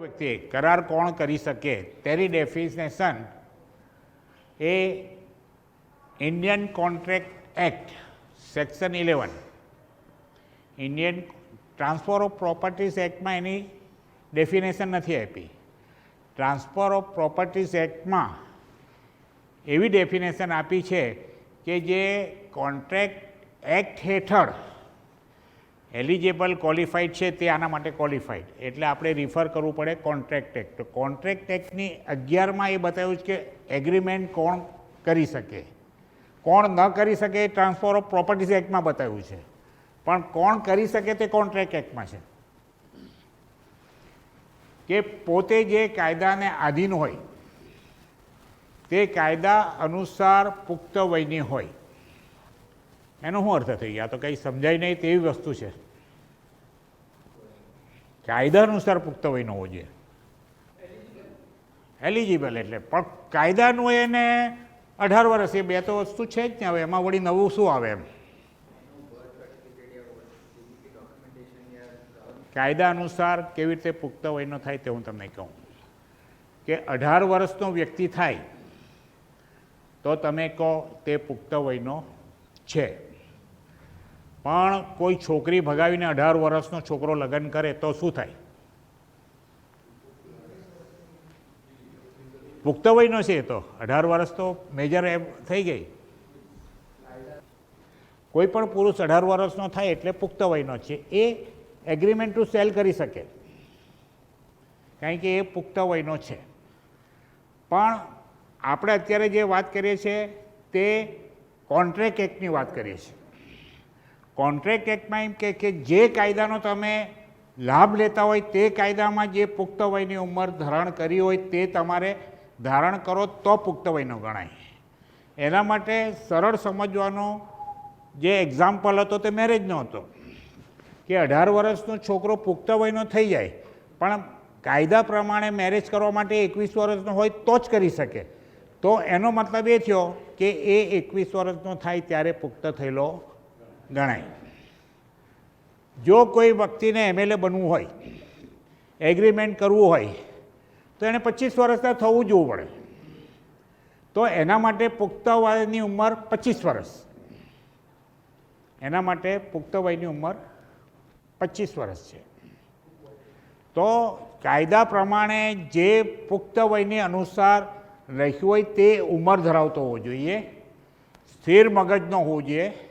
વ્યક્તિ કરાર કોણ કરી શકે? તેની definition A Indian contract act section eleven Indian transfer of properties એક્ટમાં એની ડેફિનેશન નથી આપી. ટ્રાન્સફર ઓફ પ્રોપર્ટીઝ એક્ટમાં એવી ડેફિનેશન આપી છે કે જે કોન્ટ્રાક્ટ એક્ટ હેઠળ એલિજિબલ ક્વોલિફાઈડ છે, તે આના માટે ક્વોલિફાઈડ એટલે આપણે રિફર કરવું પડે કોન્ટ્રાક્ટ એક્ટ તો કોન્ટ્રાક્ટ એક્ટની અગિયારમાં એ બતાવ્યું છે કે એગ્રીમેન્ટ કોણ કરી શકે. કોણ ન કરી શકે એ ટ્રાન્સફર ઓફ પ્રોપર્ટીઝ એક્ટમાં બતાવ્યું છે. પણ કોણ કરી શકે તે કોન્ટ્રાક્ટ એક્ટમાં છે. કે પોતે જે કાયદાને આધીન હોય, તે કાયદા અનુસાર પુખ્ત વયની હોય એનો શું અર્થ થઈ ગયા? તો કંઈ સમજાય નહીં તેવી વસ્તુ છે. કાયદા અનુસાર પુખ્ત વયનો હોવો જોઈએ. એલિજિબલ એટલે, પણ કાયદાનું એને અઢાર વર્ષ, એ બે તો વસ્તુ છે જ ને હવે એમાં વળી નવું શું આવે એમ? કાયદા અનુસાર કેવી રીતે પુખ્ત વયનો થાય તે હું તમને કહું. કે અઢાર વર્ષનો વ્યક્તિ થાય, તો તમે કહો તે પુખ્ત વયનો છે. પણ કોઈ છોકરી ભગાવીને અઢાર વર્ષનો છોકરો લગ્ન કરે તો શું થાય? પુખ્ત વયનો છે એ તો. અઢાર વર્ષ તો મેજર એમ થઈ ગઈ. કોઈ પણ પુરુષ અઢાર વર્ષનો થાય એટલે પુખ્ત વયનો છે. એ એગ્રીમેન્ટ ટુ સેલ કરી શકે. કારણ કે એ પુખ્ત વયનો છે. પણ આપણે અત્યારે જે વાત કરીએ છીએ તે કોન્ટ્રાક્ટ એક્ટની વાત કરીએ છીએ. કોન્ટ્રાક્ટ એક્ટમાં એમ કે કે જે કાયદાનો તમે લાભ લેતા હોય તે કાયદામાં જે પુખ્ત વયની ઉંમર ધારણ કરી હોય તે તમારે ધારણ કરો તો પુખ્ત વયનો ગણાય. એના માટે સરળ સમજવાનો જે એક્ઝામ્પલ હતો તે મેરેજનો હતો. કે અઢાર વર્ષનો છોકરો પુખ્ત વયનો થઈ જાય, પણ કાયદા પ્રમાણે મેરેજ કરવા માટે એકવીસ વર્ષનો હોય તો જ કરી શકે. તો એનો મતલબ એ થયો કે એ એકવીસ વર્ષનો થાય ત્યારે પુખ્ત થયેલો ગણાય. જો કોઈ વ્યક્તિને એમએલએ બનવું હોય એગ્રીમેન્ટ કરવું હોય, તો એણે પચીસ વર્ષના થવું જોવું પડે. તો એના માટે પુખ્ત વયની ઉંમર પચીસ વર્ષ. એના માટે પુખ્ત વયની ઉંમર પચીસ વર્ષ છે. તો કાયદા પ્રમાણે જે પુખ્ત વયની અનુસાર રાખ્યું હોય તે ઉંમર ધરાવતો હોવો જોઈએ. સ્થિર મગજનો હોવો જોઈએ.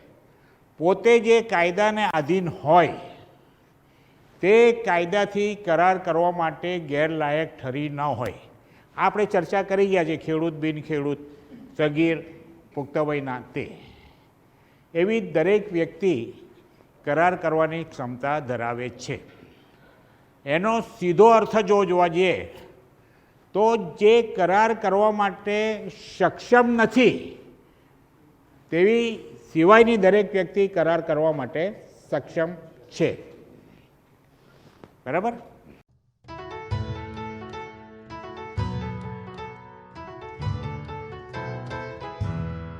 પોતે જે કાયદાને આધીન હોય, તે કાયદાથી કરાર કરવા માટે ગેરલાયક ઠરી ન હોય. આપણે ચર્ચા કરી ગયા છે, ખેડૂત બિન ખેડૂત સગીર પુખ્ત વયના તે. એવી દરેક વ્યક્તિ કરાર કરવાની ક્ષમતા ધરાવે છે. એનો સીધો અર્થ જો જોવા જઈએ, તો જે કરાર કરવા માટે સક્ષમ નથી, તેવી સિવાયની દરેક વ્યક્તિ કરાર કરવા માટે સક્ષમ છે. બરાબર?